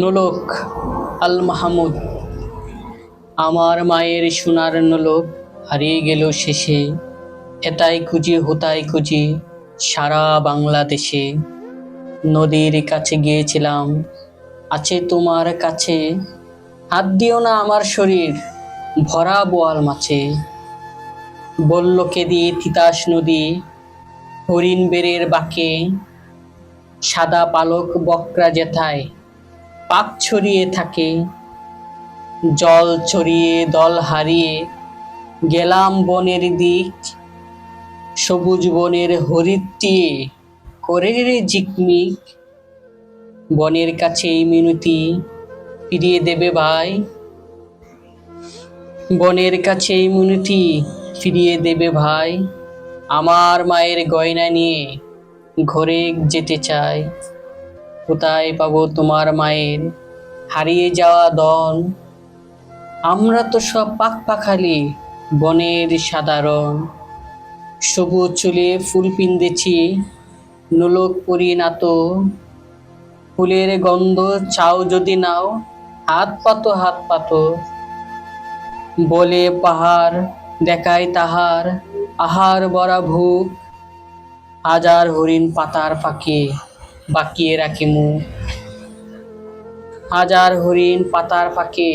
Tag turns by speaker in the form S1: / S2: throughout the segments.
S1: নোলক আল মাহমুদ আমার মায়ের সোনার নোলক হারিয়ে গেল শেষে। এটাই খুঁজি, হোতাই খুঁজি সারা বাংলাদেশে। নদীর কাছে গিয়েছিলাম, আছে তোমার কাছে। হাত দিও না আমার শরীর, ভরা বোয়াল মাছে। বলল, কেদি তিতাস নদী হরিণ বেড়ের বাঁকে। সাদা পালক বকরা জেথায় পাক ছড়িয়ে থাকে, জল ছড়িয়ে দল হারিয়ে, গেলাম বনের দিক, সবুজ বনের হরিদটি করে জিকমিক। বনের কাছে এই মিনতি ফিরিয়ে দেবে ভাই। বনের কাছে এই মিনতি ফিরিয়ে দেবে ভাই। আমার মায়ের গয়না নিয়ে ঘরে যেতে চাই। কোথায় পাবো তোমার মায়ের। হারিয়ে যাওয়া দন, আমরা তো সব পাক পাখালি বনের সাধারণ। সবুজ চুলে ফুল পিন্দেছি, নোলক পরি না তো। ফুলের গন্ধ চাও যদি নাও, হাত পাতো হাত পাতো। বলে পাহাড় দেখায় তাহার, আহার বরা ভুক হাজার হরিণ পাতার পাকে বাকিয়ে রাখিমু। হাজার হরিণ পাতার পাকে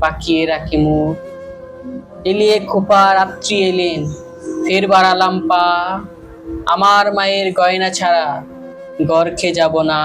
S1: পাকিয়ে রাখিমু। এলিয়ে খোপা রাত্রি এলেন, ফের বাড়ালাম পা। আমার মায়ের গয়না ছাড়া গর্খে যাব না।